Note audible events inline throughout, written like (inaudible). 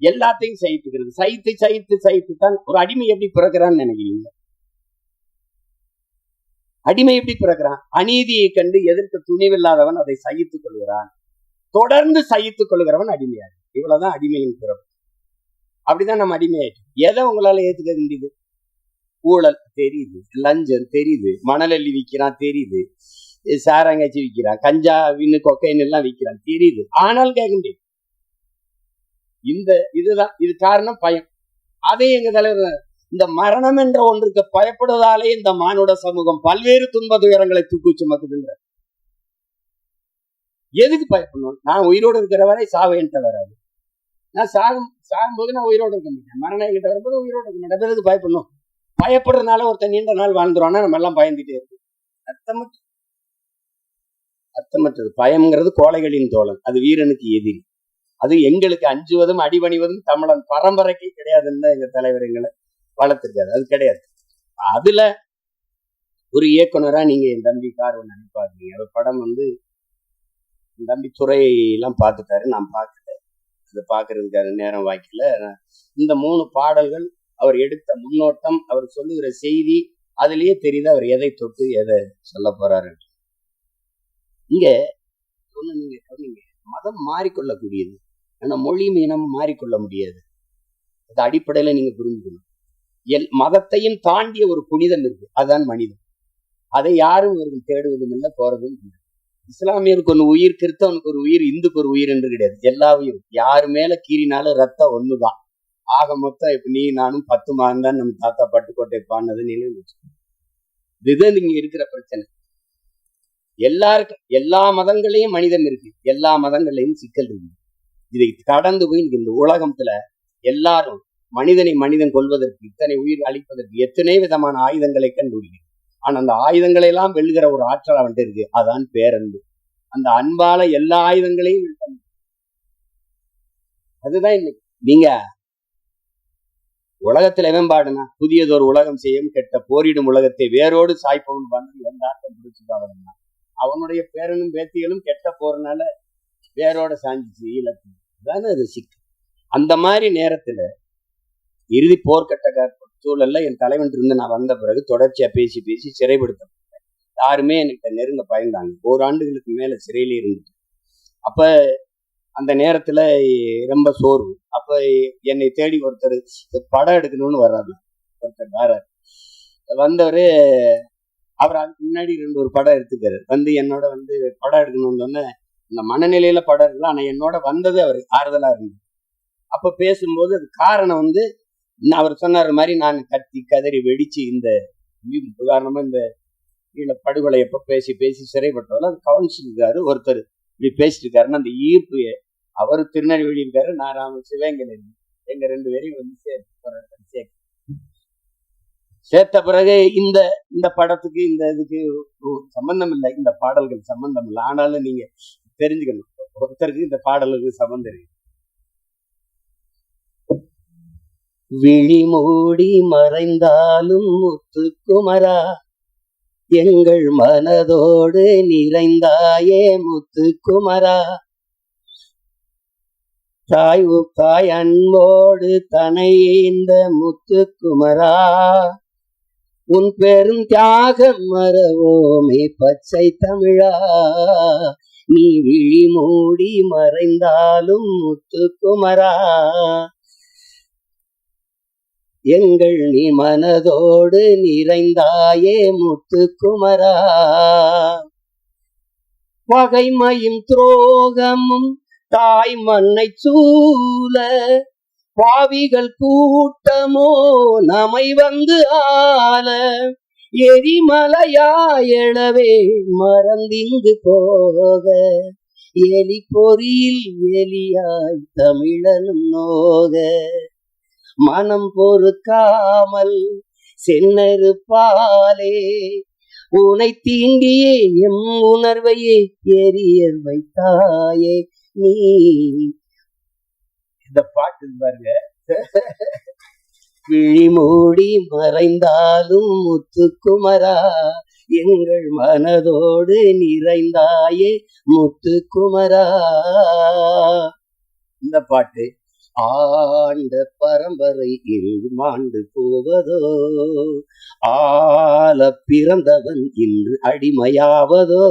எல்லாத்தையும் சகித்துக்கிறது. சகித்து சகித்து சகித்து தான் ஒரு அடிமை எப்படி பிறக்கிறான்னு நினைக்கிறீங்க? அடிமை எப்படி பிறக்கிறான்? அநீதியை கண்டு எதிர்க்க துணிவில்லாதவன் அதை சகித்துக் கொள்கிறான். தொடர்ந்து சகித்துக் கொள்கிறவன் அடிமையாக இவ்வளவுதான் அடிமையின் பிறப்பு. அப்படிதான் நம்ம அடிமையாயிட்டோம். எதை உங்களால ஏத்துக்க முடியுது? ஊழல். தெரியுது. லஞ்சம். தெரியுது. மணல் அள்ளி விற்கிறான் தெரியுது. சாராங்காய்ச்சி விற்கிறான் கஞ்சா வின்னு கொக்கைன்னு எல்லாம் விற்கிறான் தெரியுது. ஆனால் கேட்க முடியும் இந்த இதுதான் இது காரணம் பயம். அதே எங்க தலைவர் இந்த மரணம் என்ற ஒன்றுக்கு பயப்படுவதாலே இந்த மானுட சமூகம் பல்வேறு துன்ப துயரங்களை தூக்கி சுமக்குதுன்ற எதுக்கு பயப்படணும்? நான் உயிரோடு இருக்கிற வரை சாவு என்கிட்ட வராது. நான் சாகும் சாகும்போது நான் உயிரோடு இருக்க மாட்டேன். மரணம் என்கிட்ட வரும்போது உயிரோடு இருக்க மாட்டேன். எதுக்கு பயப்படணும்? பயப்படுறதுனால ஒருத்தன் நீண்ட நாள் வாழ்ந்துருவானா. நம்ம எல்லாம் பயந்துட்டே இருக்கு அர்த்தமற்ற அர்த்தமற்றது. பயம்ங்கிறது கோழைகளின் தோழன். அது வீரனுக்கு எதிரி. அது எங்களுக்கு அஞ்சுவதும் அடிபணிவதும் தமிழன் பரம்பரைக்கு கிடையாதுன்னு எங்க தலைவர் எங்களை வளர்த்துருக்காரு. அது கிடையாது. அதுல ஒரு இயக்குனரா நீங்க என் தம்பி கார் ஒன்று அனுப்பாருங்க அவர் படம் வந்து என் தம்பி துறையெல்லாம் பார்த்துட்டாரு நான் பார்க்கல. அதை பார்க்கறதுக்கான நேரம் வாய்க்கல. இந்த மூணு பாடல்கள் அவர் எடுத்த முன்னோட்டம் அவர் சொல்லுகிற செய்தி அதுலயே தெரியுது அவர் எதை தொட்டு எதை சொல்ல போறாரு. இங்க ஒண்ணு நீங்க சொன்னீங்க மதம் மாறிக்கொள்ளக்கூடியது. ஆனால் மொழியும் இனமும் மாறிக்கொள்ள முடியாது. அது அடிப்படையில நீங்க புரிஞ்சுக்கணும். எல் மதத்தையும் தாண்டிய ஒரு புனிதம் இருக்கு. அதுதான் மனிதன் அதை யாரும் இவர்கள் தேடுவதும் இல்லை போறதும் இல்லை. இஸ்லாமியருக்கு ஒன்று உயிர் கிறிஸ்தவனுக்கு ஒரு உயிர் இந்துக்கு ஒரு உயிர் என்று கிடையாது. எல்லா உயிரும் யார் மேல கீறினாலும் ரத்தம் ஒண்ணுதான். ஆக மொத்தம் இப்ப நீ நானும் பத்து மகன் தான் நம்ம தாத்தா பட்டுக்கோட்டை பாடினது நினைவு இதுதான் இங்க இருக்கிற பிரச்சனை. எல்லாருக்கும் எல்லா மதங்களையும் மனிதன் இருக்கு. எல்லா மதங்களையும் சிக்கல் இருக்கு. இதை கடந்து போய் இந்த உலகத்துல எல்லாரும் மனிதனை மனிதன் கொள்வதற்கு இத்தனை உயிர் அளிப்பதற்கு எத்தனை விதமான ஆயுதங்களை கண்டுபிடிக்கும் ஆனா அந்த ஆயுதங்களை எல்லாம் வெல்லுகிற ஒரு ஆற்றல் அவன்ட்டு இருக்கு. அதான் பேரன்பு. அந்த அன்பால எல்லா ஆயுதங்களையும் வெல்ல அதுதான் இன்னைக்கு நீங்க உலகத்துல மேம்பாடுனா புதியதொரு உலகம் செய்யும் கெட்ட போரிடும் உலகத்தை வேரோடு சாய்ப்பவன் வந்து எந்த ஆட்டம் பிடிச்சுக்காவதுன்னா அவனுடைய பேரனும் பேத்திகளும் கெட்ட போறனால வேரோட சாஞ்சிச்சு இலக்கு தானே அது சிக்கல். அந்த மாதிரி நேரத்தில் இறுதி போர்க்கட்ட சூழல்ல என் தலைவன் இருந்து நான் வந்த பிறகு தொடர்ச்சியாக பேசி பேசி சிறைப்படுத்த யாருமே என்கிட்ட நெருங்க பயந்தாங்க. ஓராண்டுகளுக்கு மேலே சிறையிலே இருந்துட்டு அப்போ அந்த நேரத்தில் ரொம்ப சோர்வு. அப்போ என்னை தேடி ஒருத்தர் படம் எடுக்கணும்னு வர்றாரு. ஒருத்தர் வர்றாரு. வந்தவர் அவர் அதுக்கு முன்னாடி ரெண்டு ஒரு படம் எடுத்துக்காரு வந்து என்னோட வந்து படம் எடுக்கணும்னு சொன்னேன். இந்த மனநிலையில படம் எடுக்கல ஆனா என்னோட வந்தது அவர் ஆறுதலா இருந்தது. அப்ப பேசும்போது அது காரணம் வந்து நான் அவர் சொன்னார் மாதிரி நான் கத்தி கதறி வெடிச்சு இந்த உதாரணமா இந்த ஈழ படுகொலை எப்ப பேசி பேசி சிறைப்பட்டவர்கள் அது கவனிச்சிருக்காரு ஒருத்தர் இப்படி பேசிட்டு இருக்காருன்னா அந்த ஈர்ப்பு அவர் திருநெல்வேலி இருக்காரு நான் ராம சிவகங்கை எங்க ரெண்டு பேரையும் வந்து சேர்த்து சேர்க்க. சேர்த்த பிறகு இந்த இந்த படத்துக்கு இந்த இதுக்கு சம்பந்தம் இல்லை இந்த பாடல்கள் சம்பந்தம் இல்லை. ஆனாலும் நீங்க தெரிஞ்சுக்கணும். ஒருத்தருக்கு இந்த பாடலுக்கு சம்பந்தம் விழி மூடி மறைந்தாலும் முத்துக்குமரா எங்கள் மனதோடு நிறைந்தாயே முத்துக்குமரா. தாய் உ- தாய் அன்போடு தனையேந்த முத்துக்குமரா உன் பெரும் தியாகம் மறவோமே பச்சை தமிழா. நீ விழி மூடி மறைந்தாலும் முத்துக்குமரா. எங்கள் நீ மனதோடு நிறைந்தாயே முத்துக்குமரா. பகைமையும் துரோகமும் தாய் மண்ணை சூழ பாவிகள் கூட்டமோ நமை வந்து ஆள எரிமலையாயளவே மறந்திங்கு போக. எலி பொறியில் எலியாய் தமிழனும் நோக. மனம் பொறுக்காமல் சென்னறுப்பாலே உனை தீண்டியே எம் உணர்வையே எரிய வைத்தாயே நீ. இந்த பாட்டு பாருங்க. விழி மூடி மறைந்தாலும் முத்துக்குமரா. எங்கள் மனதோடு நிறைந்தாயே முத்துக்குமரா. இந்த பாட்டு ஆண்ட பரம்பரை இங்கு மாண்டு போவதோ ஆல பிறந்தவன் இன்று அடிமையாவதோ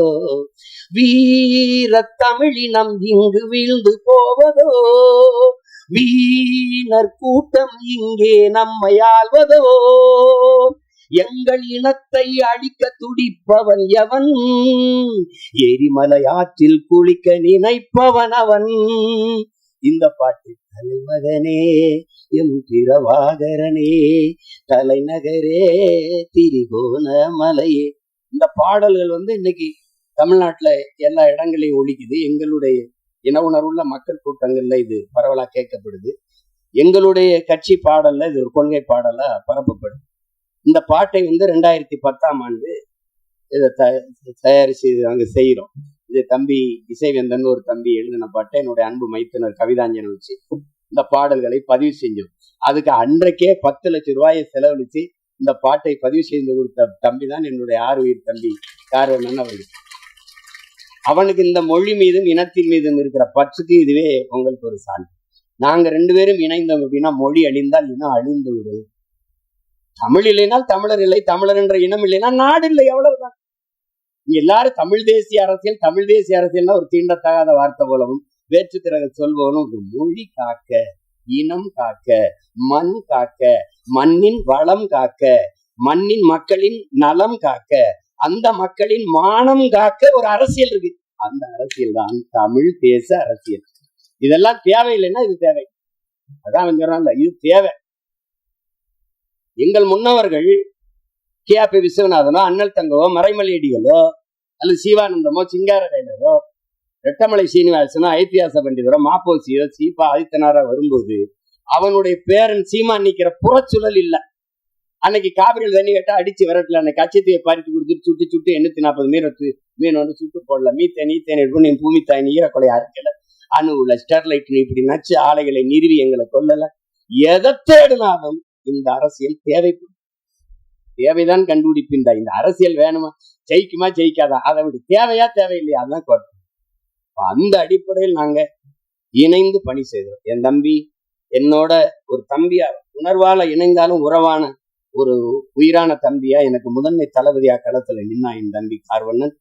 வீர தமிழினம் இங்கு வீழ்ந்து போவதோ வீணர் கூட்டம் இங்கே நம்மை ஆள்வதோ எங்கள் இனத்தை அழிக்க துடிப்பவன் எவன்? எரிமலை ஆற்றில் குளிக்க நினைப்பவன் அவன். இந்த பாட்டு தலைமகனே எம் பிரவாகரனே தலைநகரே திரிகோணமலையே இந்த பாடல்கள் வந்து இன்னைக்கு தமிழ்நாட்டுல எல்லா இடங்களையும் ஒழிக்குது. எங்களுடைய இன உணர்வுள்ள மக்கள் கூட்டங்கள்ல இது பரவலா கேட்கப்படுது. எங்களுடைய கட்சி பாடல்ல இது ஒரு கொள்கை பாடலா பரப்பப்படுது இந்த பாட்டை வந்து ரெண்டாயிரத்தி பத்தாம் ஆண்டு இதை த தயாரிச்சு நாங்கள் செய்யறோம் இது தம்பி இசைவேந்தன் ஒரு தம்பி எழுதின பாட்டை என்னுடைய அன்பு மைத்துனர் கவிதாஞ்சனை வச்சு இந்த பாடல்களை பதிவு செஞ்சோம். அதுக்கு அன்றைக்கே பத்து லட்சம் ரூபாயை செலவழிச்சு இந்த பாட்டை பதிவு செய்து கொடுத்த தம்பி தான் என்னுடைய ஆறு உயிர் தம்பி காரணன் அவர்கள். அவனுக்கு இந்த மொழி மீதும் இனத்தின் மீதும் இருக்கிற பற்றுக்கு இதுவே உங்களுக்கு ஒரு சான்று நாங்க ரெண்டு பேரும் இணைந்தோம் அப்படின்னா மொழி அழிந்தால் இனம் அழிந்து விடும். தமிழ் இல்லைனால் தமிழர் இல்லை தமிழர் என்ற இனம் இல்லைன்னா நாடு இல்லை எவ்வளவுதான் எல்லாரும் தமிழ் தேசிய அரசியல் தமிழ் தேசிய அரசியல்னா ஒரு தீண்டத்தகாத வார்த்தை போலவும் வேற்று திறக சொல்பவனும் ஒரு மொழி காக்க இனம் காக்க மண் காக்க மண்ணின் வளம் காக்க மண்ணின் மக்களின் நலம் காக்க அந்த மக்களின் மானம் காக்க ஒரு அரசியல் இருக்கு. அந்த அரசியல் தான் தமிழ் தேச அரசியல். இதெல்லாம் தேவையில்லைன்னா இது தேவை. அதான் இது தேவை. எங்கள் முன்னவர்கள் கே. பி. விஸ்வநாதனோ அண்ணல் தங்கவோ மறைமலையடிகளோ அல்லது சிவானந்தமோ சிங்காரவேலரோ ரெட்டமலை சீனிவாசனோ ஐத்தியாச பண்டிதரோ மாப்போசியோ சீபா ஆதித்தனாரா வரும்போது அவனுடைய பேரன் சீமான் நிக்கிற புறச்சுழல் இல்ல. அன்னைக்கு காவிரியில் தண்ணி கேட்டா அடிச்சு விரட்டல அன்னைக்கு அச்சத்தையை பறித்து கொடுத்துட்டு சுட்டு சுட்டு எண்ணூத்தி நாற்பது மீனத்து மீன் வந்து சுட்டு போடல. மீத்தேன் நீத்தேன் எடுக்கணும் என் பூமி தாய் ஈரக்கொலை அறுக்கல அணுவுல ஸ்டெர்லைட் இப்படி நச்சு ஆலைகளை நிறுவி எங்களை கொல்லல. எதை தேடினாலும் இந்த அரசியல் தேவைப்படும். தேவைதான் கண்டுபிடிப்பின் இந்த அரசியல் வேணுமா? ஜெயிக்குமா ஜெயிக்காதா? அதை விட தேவையா தேவையில்லையா? அதுதான் கோட்டம். அந்த அடிப்படையில் நாங்க இணைந்து பணி செய்தோம். என் தம்பி என்னோட ஒரு தம்பியா உணர்வால இணைந்தாலும் உறவான ஒரு உயிரான தம்பியா எனக்கு முதன்மை தளபதியா களத்துல நின்னா என் தம்பி கார்வண்ணன்.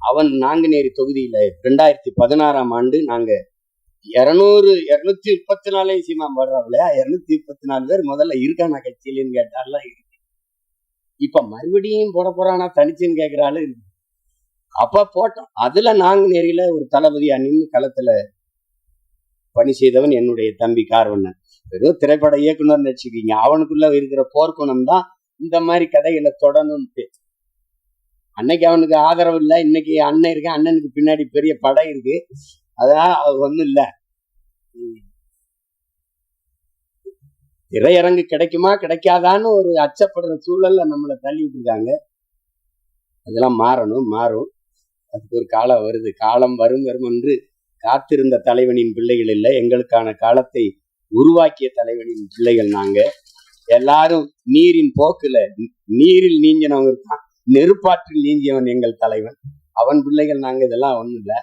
அவன் நாங்குநேரி தொகுதியில ரெண்டாயிரத்தி பதினாறாம் ஆண்டு நாங்க இருநூறு இருநூத்தி முப்பத்தி நாலே சீமா பாடுறாங்களா இருநூத்தி முப்பத்தி நாலு பேர் முதல்ல இருக்கானா கட்சியிலன்னு கேட்டாலாம் இருக்கு இப்ப மறுபடியும் போட போறானா தனிச்சுன்னு கேட்கிற ஆளு. அப்ப போட்டோம். அதுல நாங்குநேரியில ஒரு தளபதியா நின்று களத்துல பணி செய்தவன் என்னுடைய தம்பி கார்வண்ணன். வெறும் திரைப்பட இயக்குனர் நினைச்சுக்கீங்க அவனுக்குள்ள இருக்கிற போர்க்குணம் தான் இந்த மாதிரி கதைகளை தொடணும்ட்டு. அன்னைக்கு அவனுக்கு ஆதரவு இல்லை. இன்னைக்கு அண்ணன் இருக்கு. அண்ணனுக்கு பின்னாடி பெரிய படை இருக்கு. அதான் அது ஒண்ணும் இல்ல. திரையரங்கு கிடைக்குமா கிடைக்காதான்னு ஒரு அச்சப்படுற சூழல்ல நம்மளை தள்ளி விட்டுருக்காங்க. அதெல்லாம் மாறணும் மாறும். அதுக்கு ஒரு காலம் வருது. காலம் வரும் வரும் என்று காத்திருந்த தலைவனின் பிள்ளைகள் இல்லை. எங்களுக்கான காலத்தை உருவாக்கிய தலைவனின் பிள்ளைகள் நாங்க. எல்லாரும் நீரின் போக்குல நீரில் நீஞ்சினவங்க இருக்கான் நெருப்பாற்றில் நீஞ்சியவன் எங்கள் தலைவன். அவன் பிள்ளைகள் நாங்க இதெல்லாம் ஒண்ணும் இல்லை.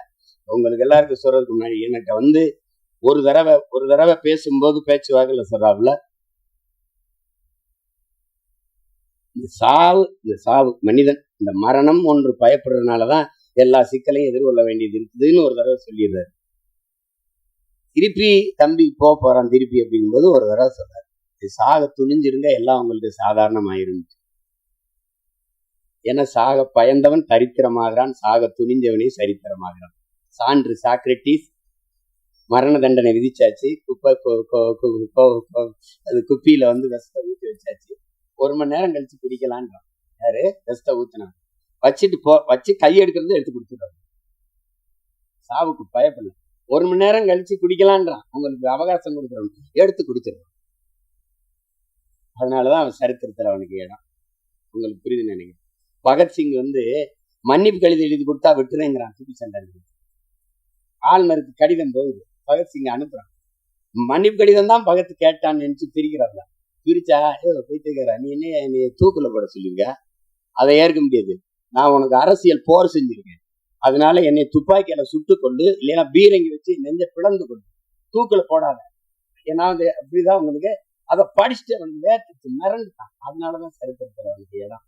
உங்களுக்கு எல்லாருக்கும் சொல்றதுக்கு முன்னாடி எனக்கு வந்து ஒரு தடவை ஒரு தடவை பேசும்போது பேச்சுவாக்கில் சொல்றாப்புல இந்த சாவு இந்த சாவு மனிதன் இந்த மரணம் ஒன்று பயப்படுறதுனாலதான் எல்லா சிக்கலையும் எதிர்கொள்ள வேண்டியது இருக்குதுன்னு ஒரு தடவை சொல்லிடுறாரு. திருப்பி தம்பி போக போறான் திருப்பி அப்படிங்கும்போது ஒரு தடவை சொல்றாரு. சாக துணிஞ்சிருங்க எல்லாம் உங்களுக்கு சாதாரணமாயிருந்துச்சு. ஏன்னா சாக பயந்தவன் தரித்திரமாகிறான் சாக துணிஞ்சவனே சரித்திரமாகிறான். சான்று சாக்ரட்டிஸ் மரண தண்டனை விதிச்சாச்சு. குப்பை அது குப்பியில வந்து விஷத்தை ஊற்றி வச்சாச்சு. ஒரு மணி நேரம் கழிச்சு குடிக்கலான்றான். யாரு? விஷத்தை ஊத்தினான் வச்சுட்டு போ வச்சு கை எடுக்கிறத எடுத்து கொடுத்துருவாரு சாவுக்கு பயப்படல. ஒரு மணி நேரம் கழிச்சு குடிக்கலான்றான். உங்களுக்கு அவகாசம் கொடுக்குறவன். எடுத்து குடிச்சிருவான் அதனாலதான் அவன் சரித்திரத்தில் அவனுக்கு இடம். உங்களுக்கு புரியுது நினைக்கிறேன். பகத்சிங் வந்து மன்னிப்பு கடிதம் எழுதி கொடுத்தா விட்டுறேங்கிறான். துப்பி சண்டை ஆளுநருக்கு கடிதம் போகுது. பகத்சிங் அனுப்புறான். மன்னிப்பு கடிதம் தான் பகத் கேட்டான்னு நினைச்சு பிரிக்கிறாங்க பிரிச்சா ஏ போயிட்டுக்கிறா நீ என்ன என்னை தூக்குல போட சொல்லுங்க அதை ஏற்க முடியாது. நான் உனக்கு அரசியல் போர் செஞ்சிருக்கேன். அதனால என்னை துப்பாக்கியில சுட்டு கொண்டு இல்லைன்னா பீரங்கி வச்சு நெஞ்ச பிளந்து கொண்டு தூக்குல போடாத. ஏன்னா வந்து அப்படிதான் உங்களுக்கு அதை படிச்சுட்டு அவன் வேர்த்து மிரண்டுட்டான். அதனாலதான் சரித்திரத்துல அவனுக்கு இடம்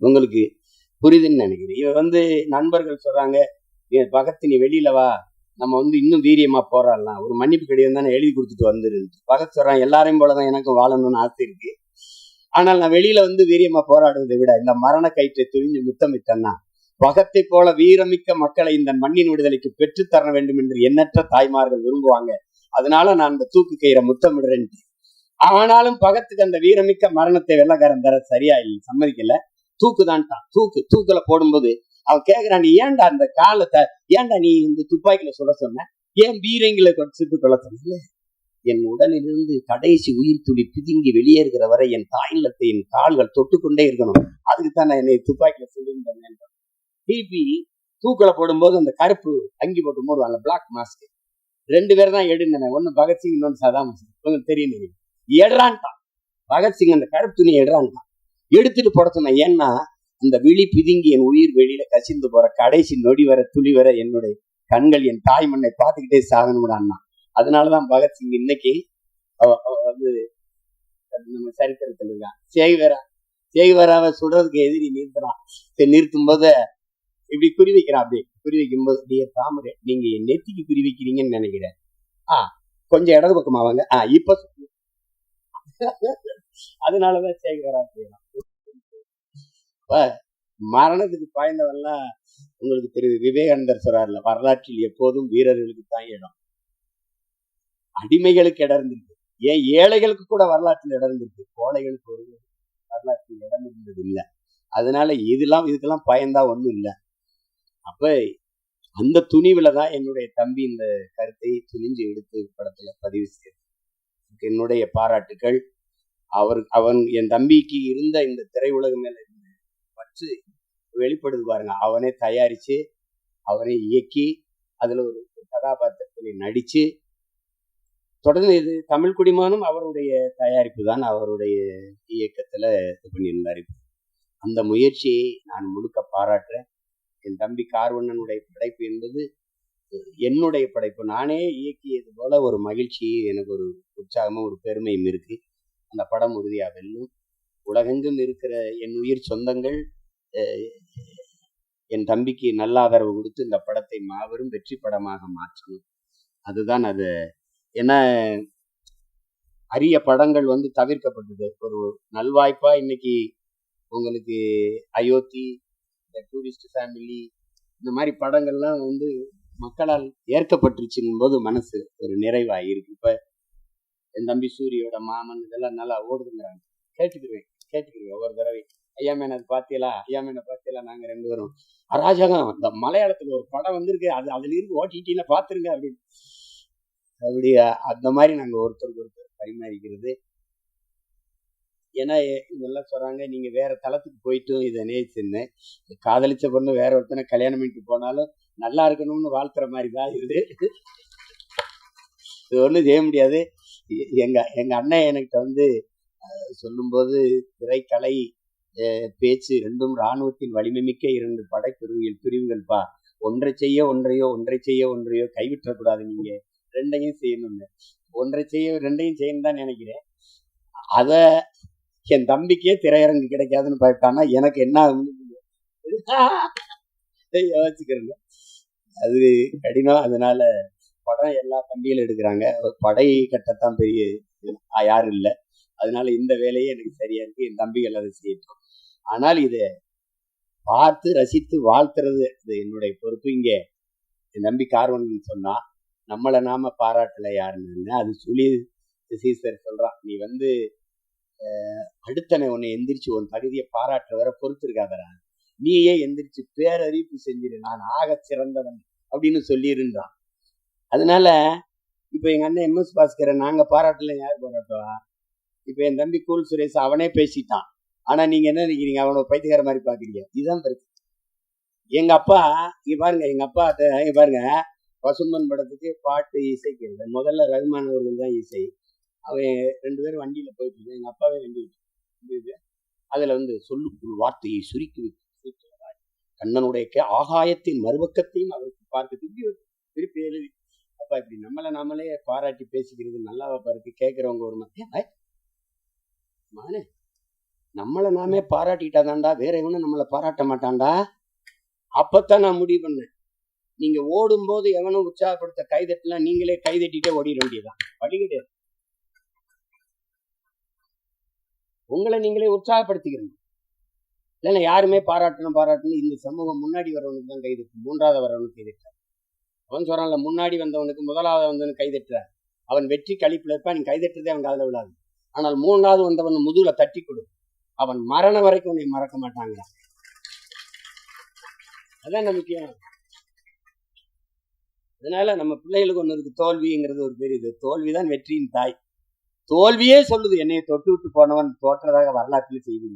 உங்களுக்கு புரியுதுன்னு நினைக்கிறேன். இவன் வந்து நண்பர்கள் சொல்றாங்க "ஏ, பகத் நீ வெளியில வா. நம்ம வந்து இன்னும் வீரியமா போராடலாம். ஒரு மன்னிப்பு கடிதம் தானே எழுதி கொடுத்துட்டு வந்துருந்து பகத் சொல்றான் எல்லாரையும் போலதான் எனக்கும் வாழணும்னு ஆசை இருக்கு. ஆனால் நான் வெளியில வந்து வீரியமா போராடுவதை விட இந்த மரண கயிற்றை துணிஞ்சு முத்தமிட்டேன்னா பகத்தை போல வீரமிக்க மக்களை இந்த மண்ணின் விடுதலைக்கு பெற்றுத் தர வேண்டும் என்று எண்ணற்ற தாய்மார்கள் விரும்புவாங்க. அதனால நான் இந்த தூக்கு கயிறை முத்தமிடுறேன். ஆனாலும் பகத்துக்கு அந்த வீரமிக்க மரணத்தை வெள்ளக்காரன் தர சரியா இல்லை சம்மதிக்கல. தூக்குதான்ட்டான் தூக்கு தூக்குல போடும்போது அவன் கேக்குறான் நீ ஏன்டா அந்த காலத்தை ஏன்டா நீ இந்த துப்பாக்கில சுட சொன்ன? ஏன் பீரங்கில சுட்டு கொள்ள சொன்ன? என் உடலிலிருந்து கடைசி உயிர் துளி பிதுங்கி வெளியேறுகிற வரை என் தாயில்லத்தை என் கால்கள் தொட்டுக்கொண்டே இருக்கணும். அதுக்கு தான் நான் என்னை துப்பாக்கில சொல்லியிருந்தேன் சொன்னேன். டிபி தூக்கில போடும்போது அந்த கருப்பு அங்கி போட்டு போடுவாங்க அந்த பிளாக் மாஸ்க் ரெண்டு பேர் தான் எடுங்க ஒன்று பகத்சிங் இன்னொன்று சதாம் உங்களுக்கு தெரியும் நினைக்கிறேன். எடுறான்ட்டான் பகத்சிங் அந்த கருப்பு துணியை எடுறான்ட்டான் எடுத்துட்டு போட சொன்னேன் ஏன்னா அந்த விழி பிதுங்கி என் உயிர் வெளியில கசிந்து போற கடைசி நொடி வர துளி வர என்னுடைய கண்கள் என் தாய் மண்ணை பார்த்துக்கிட்டே சாகணும்டான்னா அதனாலதான் பகத்சிங் இன்னைக்கு வந்து நம்ம சரித்திரத்தில் இருக்கான். சேகுவரா. சேகுவராவை சுடுறதுக்கு எதிரி நிறுத்துறான். சரி நிறுத்தும் போது இப்படி குறி வைக்கிறான் அப்படி. குறி வைக்கும் போது டியர் தாமரை நீங்க என் நெத்திக்கு குறி வைக்கிறீங்கன்னு நினைக்கிறேன். ஆ கொஞ்சம் இடது பக்கமா வாங்க. ஆ இப்ப (laughs) அதனாலதான் சேகுவரா செய்யலாம் மரணத்துக்கு பாய்ந்தவெல்லாம் உங்களுக்கு தெரியுது. விவேகானந்தர் சொல்றாருல வரலாற்றில் எப்போதும் வீரர்களுக்கு தான் இடம். அடிமைகளுக்கு இடம் இருந்திருக்கு. ஏன் ஏழைகளுக்கு கூட வரலாற்றில் இடம் இருந்திருக்கு. கோழைகளுக்கு ஒரு வரலாற்றில் இடம் இருந்தது இல்லை. அதனால இதெல்லாம் இதுக்கெல்லாம் பயந்தா ஒன்றும் இல்லை. அப்ப அந்த துணிவுல தான் என்னுடைய தம்பி இந்த கருத்தை துணிஞ்சு எடுத்து படத்துல பதிவு செய்யறது என்னுடைய பாராட்டுக்கள். அவர் அவன் என் தம்பிக்கு இருந்த இந்த திரையுலகம் மேல இருந்த பற்று வெளிப்படுது பாருங்க. அவனே தயாரிச்சு அவனே இயக்கி அதுல ஒரு கதாபாத்திரத்தில் நடிச்சு தொடர்ந்து இது தமிழ் குடிமானும் அவருடைய தயாரிப்பு தான். அவருடைய இயக்கத்தில் இது பண்ணியிருந்தார். அந்த முயற்சியை நான் முழுக்க பாராட்டுறேன். என் தம்பி கார்வண்ணனுடைய படைப்பு என்பது என்னுடைய படைப்பு. நானே இயக்கியது போல ஒரு மகிழ்ச்சி எனக்கு ஒரு உற்சாகமும் ஒரு பெருமையும் இருக்கு. அந்த படம் உறுதியாக வெல்லும். உலகெங்கும் இருக்கிற என் உயிர் சொந்தங்கள் என் தம்பிக்கு நல்ல ஆதரவு கொடுத்து இந்த படத்தை மாபெரும் வெற்றி படமாக மாற்றணும். அதுதான் அதை ஏன்னா அரிய படங்கள் வந்து தவிர்க்கப்பட்டது. ஒரு நல்வாய்ப்பா இன்னைக்கு உங்களுக்கு அயோத்தி இந்த டூரிஸ்ட் ஃபேமிலி இந்த மாதிரி படங்கள்லாம் வந்து மக்களால் ஏற்கப்பட்டுருச்சுங்கும் போது மனசு ஒரு நிறைவாக இருக்கு. இப்போ என் தம்பி சூரியோட மாமன் இதெல்லாம் நல்லா ஓடுதுங்கிறாங்க. கேட்டுக்கிருவேன் கேட்டுக்கிருவேன் ஒவ்வொரு தடவை. ஐயா மேன பார்த்தீங்களா ஐயா மேனை பார்த்தீங்களா நாங்கள் ரெண்டு பேரும். அராஜகம் இந்த மலையாளத்தில் ஒரு படம் வந்திருக்கு. அது அதுல இருக்கு பார்த்துருங்க அப்படின்னு. அப்படி அந்த மாதிரி நாங்கள் ஒருத்தருக்கு ஒருத்தர் பரிமாறிக்கிறது. ஏன்னா இவங்கெல்லாம் இதெல்லாம் சொல்றாங்க நீங்க வேற தளத்துக்கு போயிட்டும் இதை நேசின்னு. காதலிச்ச பொண்ணு வேற ஒருத்தனை கல்யாணம் பண்ணிட்டு போனாலும் நல்லா இருக்கணும்னு வாழ்த்துற மாதிரி தான் இது. இது ஒண்ணும் செய்ய முடியாது. எங்கள் எங்க எங்க அண்ணன் என்கிட்ட வந்து சொல்லும்போது திரைக்கலை பேச்சு ரெண்டும் இராணுவத்தின் வலிமை மிக்க இரண்டு படைப்பிரிவுகள் பிரிவுகள்ப்பா ஒன்றை செய்ய ஒன்றையோ ஒன்றை செய்ய ஒன்றையோ கைவிட்டக்கூடாது நீங்கள் ரெண்டையும் செய்யணும்னு. ஒன்றை செய்ய ரெண்டையும் செய்யணும் தான் நினைக்கிறேன். அதை என் தம்பிக்கே திரையரங்கு கிடைக்காதுன்னு பார்த்தானா எனக்கு என்ன யோசிக்கிறேங்க. அது கடினம். அதனால படம் எல்லா தம்பியிலும் எடுக்கிறாங்க. படை கட்டத்தான் பெரிய யாரும் இல்லை. அதனால இந்த வேலையே எனக்கு சரியா இருக்கு. என் தம்பிகள் அதை செய்யட்டும். ஆனால் இதை பார்த்து ரசித்து வாழ்த்துறது அது என்னுடைய பொறுப்பு. இங்க என் தம்பி கார்வன் சொன்னா நம்மளை நாம பாராட்டலை யாருன்னு அது சொல்லி சீசர் சொல்றான் நீ வந்து அடுத்தனை உன்னை எந்திரிச்சு உன் தகுதியை பாராட்டுற வர பொறுத்திருக்காதரா நீயே எந்திரிச்சு பேரறிவிப்பு செஞ்சிரு நான் ஆக சிறந்தவன் அப்படின்னு சொல்லியிருந்தான் அதனால இப்போ எங்க அண்ணன் எம்எஸ் பாஸ்கரை நாங்கள் பாராட்டல யார் பாராட்டுவா? இப்போ என் தம்பி கூல் சுரேஷ் அவனே பேசிட்டான். ஆனால் நீங்க என்ன நினைக்கிறீங்க? அவனை பைத்தியக்கார மாதிரி பார்க்குறீங்க இதுதான் பிரச்சனை. எங்க அப்பா இங்கே பாருங்க எங்க அப்பா இங்கே பாருங்க பசும்பன் படத்துக்கு பாட்டு இசைக்கிறது முதல்ல ரகுமான் அவர்கள் தான் இசை. அவன் ரெண்டு பேரும் வண்டியில போயிட்டு இருந்தேன் எங்க அப்பாவே வண்டி ஓட்டிட்டு அதுல வந்து சொல்லுக்குள் வார்த்தையை சுருக்கி வைத்து கண்ணனுடைய ஆகாயத்தின் மறுபக்கத்தையும் அவருக்கு பார்த்து திருப்பி திருப்பி எழுதி. அப்பா இப்படி நம்மளை நாமளே பாராட்டி பேசிக்கிறது நல்லாவா இருக்கு கேட்குறவங்க ஒரு மத்திய மானே நம்மளை நாமே பாராட்டிட்டாதான்டா. வேற எவனும் நம்மளை பாராட்ட மாட்டான்டா. அப்பத்தான் நான் முடிவு பண்ணேன். நீங்க ஓடும் போது எவனும் உற்சாகப்படுத்த கைதட்டலாம் நீங்களே கைதட்டிட்டே ஓடிட வேண்டியதுதான். வழி கிடையாது. உங்களை நீங்களே உற்சாகப்படுத்திக்கிறீங்க இல்லைன்னா யாருமே பாராட்டணும் பாராட்டணும். இந்த சமூகம் முன்னாடி வரவனுக்கு தான் கைதட்டு மூன்றாவது வரவனுக்கு கைதட்டார் அவன் சொல்றான்ல முன்னாடி வந்தவனுக்கு முதலாவது வந்தவனுக்கு கைதட்டுறார் அவன் வெற்றி கழிப்புல இருப்பா. நீ கைதட்டுறதே அவன் காதல விழாது. ஆனால் மூணாவது வந்தவன் முதுகுல தட்டி கொடு. அவன் மரணம் வரைக்கும் உன்னை மறக்க மாட்டாங்க. அதான் முக்கியம்? அதனால நம்ம பிள்ளைகளுக்கு ஒன்று இருக்கு தோல்விங்கிறது ஒரு பெரிய இது. தோல்விதான் வெற்றியின் தாய். தோல்வியே சொல்லுது என்னை தொட்டு விட்டு போனவன் தோற்றதாக வரலாற்றில் செய்தி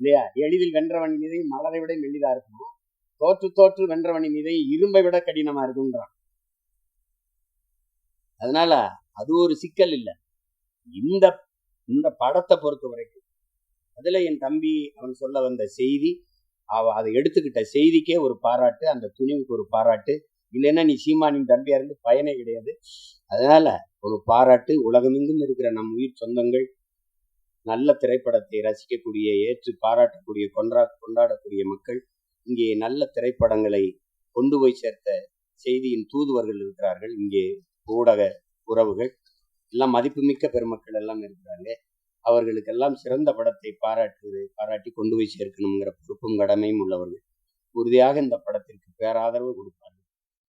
இல்லையா? எளிதில் வென்றவன் மீதை மலரை விட மெல்லிதா இருக்கும்? தோற்று தோற்று வென்றவனின் மீதை இரும்பை விட கடினமா இருக்குன்றான் அதனால அது ஒரு சிக்கல் இல்லை. இந்த இந்த படத்தை பொறுத்த வரைக்கும் அதுல என் தம்பி அவன் சொல்ல வந்த செய்தி அவ அதை எடுத்துக்கிட்ட செய்திக்கே ஒரு பாராட்டு அந்த துணிவுக்கு ஒரு பாராட்டு இல்லைன்னா நீ சீமானின் தம்பியா இருந்து பயனே கிடையாது. அதனால ஒரு பாராட்டு உலகமெங்கும் இருக்கிற நம் உயிர் சொந்தங்கள் நல்ல திரைப்படத்தை ரசிக்கக்கூடிய ஏற்று பாராட்டக்கூடிய கொண்டா கொண்டாடக்கூடிய மக்கள் இங்கே நல்ல திரைப்படங்களை கொண்டு போய் சேர்த்த செய்தியின் தூதுவர்கள் இருக்கிறார்கள். இங்கே ஊடக உறவுகள். எல்லாம் மதிப்புமிக்க பெருமக்கள் எல்லாம் இருக்கிறாங்க. அவர்களுக்கெல்லாம் சிறந்த படத்தை பாராட்டு பாராட்டி கொண்டு போய் சேர்க்கணுங்கிற பொறுப்பும் கடமையும் உள்ளவர்கள். உறுதியாக இந்த படத்திற்கு பேராதரவு கொடுக்கும்